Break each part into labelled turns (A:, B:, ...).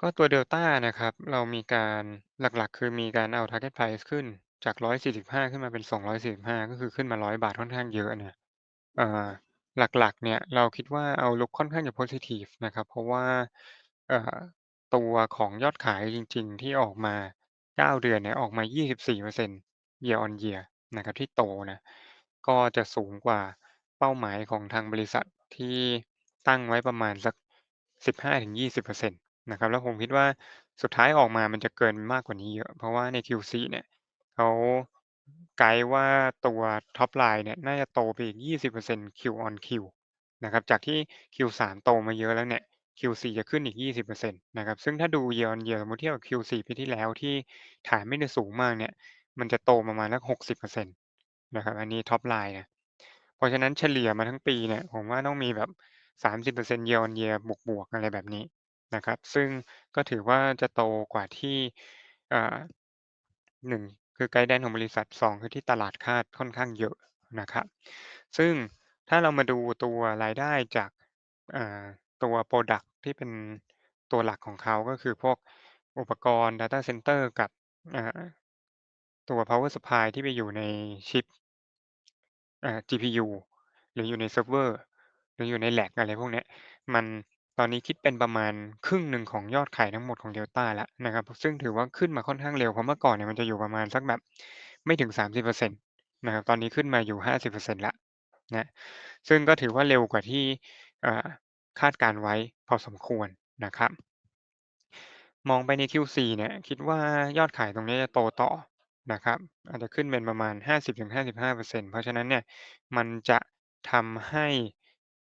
A: ก็ตัว Delta นะครับ เรามีการ หลัก ๆ คือมีการเอา target price ขึ้นจาก 145 ขึ้นมาเป็น 245 ก็คือขึ้นมา 100ค่อนข้างเยอะเนะอ่าหลัก ๆ เนี่ยเราคิดว่า outlook ค่อนข้างจะพอซิทิฟนะครับ เพราะว่าอ่าตัวของยอดขายจริง ๆ ที่ออกมา 9 เดือนเนี่ยออกมา 24% year on year นะครับ ที่โตนะ ก็จะสูงกว่าเป้าหมายของทางบริษัทที่ตั้งไว้ประมาณสัก 15-20% นะครับ แล้วผมคิดว่าสุดท้ายออกมามันจะเกินมากกว่านี้เยอะ เพราะว่าใน Q4 เนี่ยเขาไกด์ว่าตัว top line เนี่ยน่าจะโตไปอีก 20% Q on Q นะครับ จากที่ Q3 โตมาเยอะแล้วเนี่ย Q4 จะขึ้นอีก 20%นะครับ ซึ่งถ้าดู year on year สมมติเทียบกับ Q4 ปีที่แล้วที่ฐานไม่ได้สูงมากเนี่ย มันจะโตประมาณสัก60%นะครับ อันนี้ top line นะ เพราะฉะนั้นเฉลี่ยมาทั้งปีเนี่ย ผมว่าต้องมีแบบ 30% year on year บวกๆอะไรแบบนี้ นะครับ ซึ่งก็ถือว่าจะโตกว่าที่อ่า1คือ guidance ของบริษัท 2 คือที่ตลาดคาดค่อนข้างเยอะนะครับ ซึ่งถ้าเรามาดูตัวรายได้จากตัวพรอดักต์ที่เป็นตัวหลักของเขาก็คือพวกอุปกรณ์ data center กับตัว power supply ที่ไปอยู่ในชิป GPU หรืออยู่ในเซิร์ฟเวอร์หรืออยู่ใน Rack อะไรพวกนี้มัน ตอนนี้คิดเป็นประมาณครึ่งหนึ่งของยอดขายทั้งหมดของ Delta แล้วนะครับ ซึ่งถือว่าขึ้นมาค่อนข้างเร็ว เพราะเมื่อก่อนเนี่ยมันจะอยู่ประมาณสักแบบไม่ถึง 30%นะครับ ตอนนี้ขึ้นมาอยู่ 50%แล้วนะ ซึ่งก็ถือว่าเร็วกว่าที่คาดการไว้พอสมควรนะครับ มองไปใน Q4 เนี่ยคิดว่ายอดขายตรงนี้จะโตต่อนะครับอาจจะขึ้นเป็นประมาณ 50-55%เพราะฉะนั้นเนี่ยมันจะทำให้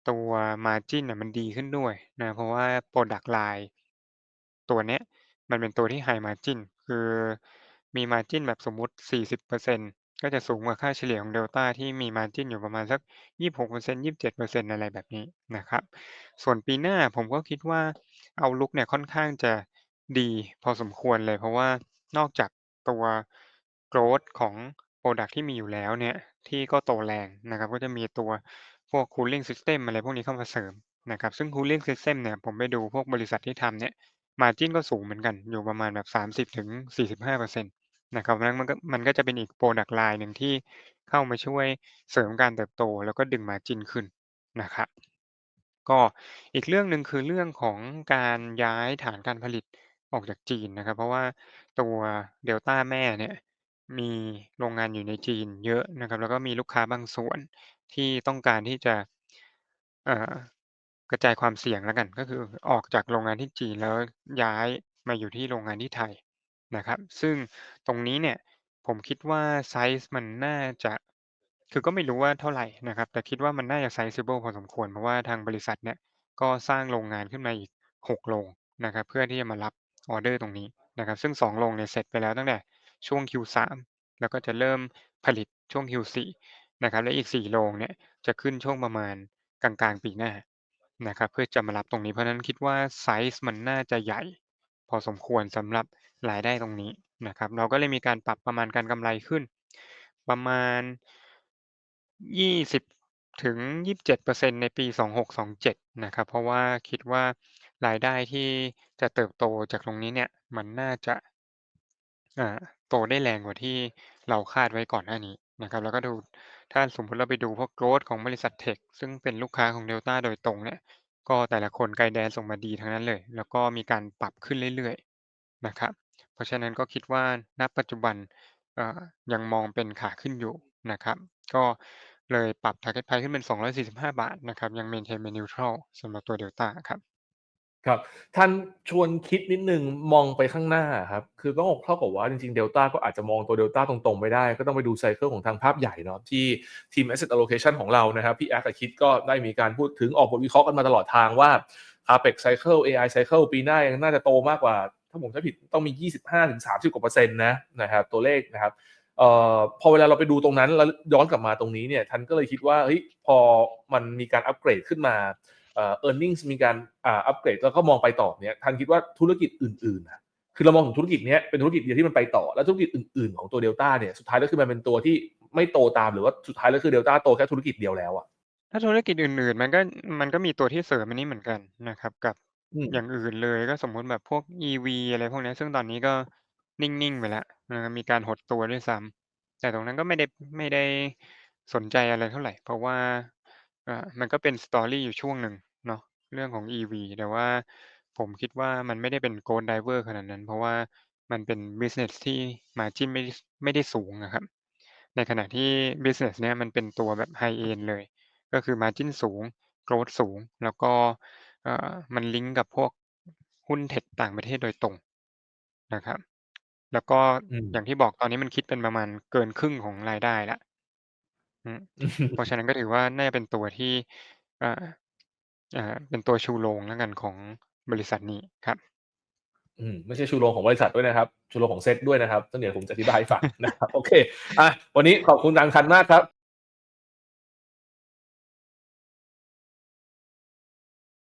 A: ตัว margin น่ะมันดีขึ้นด้วยนะ เพราะว่า product line ตัวเนี้ย มันเป็นตัวที่ high margin คือมี margin แบบสมมุติ 40%ก็จะสูงกว่าค่าเฉลี่ยของ Delta ที่มี margin อยู่ประมาณสัก 26% 27%อะไรแบบนี้นะครับ ส่วนปีหน้าผมก็คิดว่า outlook เนี่ยค่อนข้างจะดีพอสมควรเลย เพราะว่านอกจากตัว growth ของพรอดักต์ที่มีอยู่แล้วเนี่ย ที่ก็โตแรงนะครับ ก็จะมีตัว พวก cooling system อะไรพวกนี้เข้ามาเสริมนะครับ ซึ่ง cooling system เนี่ยผมไปดูพวกบริษัทที่ทำเนี่ย margin ก็สูงเหมือนกันอยู่ประมาณแบบ 30-45%นะครับเพราะงั้นมันก็มันก็จะเป็นอีก product line หนึ่งที่เข้ามาช่วยเสริมการเติบโต แล้วก็ดึง margin ขึ้นนะครับก็อีกเรื่องหนึ่งคือเรื่องของการย้ายฐานการผลิตออกจากจีนนะครับ เพราะว่าตัว Delta แม่เนี่ยมีโรงงานอยู่ในจีนเยอะนะครับ แล้วก็มีลูกค้าบางส่วน ที่ต้องการที่จะกระจายความเสี่ยงแล้วกัน ก็คือออกจากโรงงานที่จีนแล้วย้ายมาอยู่ที่โรงงานที่ไทยนะครับ ซึ่งตรงนี้เนี่ยผมคิดว่าไซซ์มันน่าจะคือก็ไม่รู้ว่าเท่าไหร่นะครับ แต่คิดว่ามันน่าจะ sizable พอสมควร เพราะว่าทางบริษัทเนี่ยก็สร้างโรงงานขึ้นมาอีก 6 โรงนะครับ เพื่อที่จะมารับออเดอร์ตรงนี้นะครับ ซึ่ง 2 โรงเนี่ยเสร็จไปแล้วตั้งแต่ช่วง Q3 แล้วก็จะเริ่มผลิตช่วง Q4 นะครับ และอีก 4 โรงเนี่ยจะขึ้นช่วงประมาณกลาง ๆ ปีหน้านะครับ เพื่อจะมารับตรงนี้ เพราะฉะนั้นคิดว่าไซซ์มันน่าจะใหญ่ พอสมควรสำหรับรายได้ตรงนี้นะครับ เราก็เลยมีการปรับประมาณการกำไรขึ้น ประมาณ 20-27%ในปี 26-27นะครับ เพราะว่าคิดว่ารายได้ที่จะเติบโตจากตรงนี้เนี่ยมันน่าจะอ่าโตได้แรงกว่าที่เราคาดไว้ก่อนหน้านี้ นะครับ แล้วก็ดูถ้าสมมติเราไปดูพวก growth ของบริษัทเทคซึ่งเป็นลูกค้าของ Delta โดยตรงเนี่ยก็แต่ละคน guidance ส่งมาดีทั้งนั้นเลย แล้วก็มีการปรับขึ้นเรื่อยๆนะครับ เพราะฉะนั้นก็คิดว่าณปัจจุบันยังมองเป็นขาขึ้นอยู่นะครับ ก็เลยปรับ target price ขึ้นเป็น 245นะครับ ยัง maintain เป็น neutral สำหรับตัว Delta ครับ
B: ครับท่านชวนคิดนิดหนึ่งมองไปข้างหน้าครับคือต้องเท่ากับว่าจริงๆ Delta ก็อาจจะมองตัว Delta ตรงๆ ไม่ได้ ก็ต้องไปดูไซเกิลของทางภาพใหญ่เนาะที่ทีม Asset Allocation ของเรานะครับพี่แอ๊กกับคิดก็ได้มีการพูดถึงออกบทวิเคราะห์กันมาตลอดทางว่า Capex ไซเกิล AI ไซเกิลปีหน้ายังน่าจะโตมากกว่า ถ้าผมจำไม่ผิดต้องมี 25-30 กว่าเปอร์เซ็นต์นะนะครับตัวเลขนะครับออพอเวลาเราไปดูตรงนั้นแล้วย้อนกลับมาตรงนี้เนี่ยท่านก็เลยคิดว่าเฮ้ยพอมันมีการอัปเกรดขึ้นมา เอ่อ earnings มีการอ่าอัปเกรดแล้วก็มองไปต่อเนี่ยท่านคิดว่าธุรกิจอื่นๆน่ะคือเรามองถึงธุรกิจเนี้ยเป็นธุรกิจเดียวที่มันไปต่อ แล้วธุรกิจอื่นๆของตัว Delta เนี่ยสุดท้ายแล้วคือมันเป็นตัวที่ไม่โตตามหรือว่าสุดท้ายแล้วคือ Delta โตแค่ธุรกิจเดียวแล้วอะ
A: ถ้าธุรกิจอื่นๆ มันก็มันก็มีตัวที่เสริมอันนี้เหมือนกันนะครับ กับ
B: อืม
A: อย่างอื่นเลยก็สมมุติแบบพวก EV อะไรพวกเนี้ยซึ่งตอนนี้ก็นิ่งๆไปแล้วนะครับมีการหดตัวด้วยซ้ำแต่ตรงนั้นก็ไม่ได้ไม่ได้สนใจอะไรเท่าไรเพราะว่า อ่า มันก็เป็น story อยู่ช่วงหนึ่งเนาะ เรื่องของ EV แต่ว่าผมคิดว่ามันไม่ได้เป็น growth driver ขนาดนั้น เพราะว่ามันเป็นบิซิเนสที่ margin ไม่ได้สไม่ได้สูงอะครับ ในขณะที่บิซิเนสเนี้ยมันเป็นตัวแบบ high end เลย ก็คือ margin สูง growth สูง แล้วก็อ่ามันลิงก์กับพวกหุ้นเทคต่างประเทศโดยตรงนะครับ แล้วก็
B: อืม
A: อย่างที่บอกตอนนี้มันคิดเป็นประมาณเกินครึ่งของรายได้แล้ว อืม เพราะฉะนั้นก็ถือว่า น่าจะเป็นตัวที่ อ่า อ่า เป็นตัวชูโรงแล้วกันของบริษัทนี้ครับ
B: อืม ไม่ใช่ชูโรงของบริษัทด้วยนะครับ ชูโรงของเซตด้วยนะครับซึ่งเดี๋ยวผมจะอธิบายให้ฟังนะครับ โอเค อะ วันนี้ขอบคุณทางคันมากครับ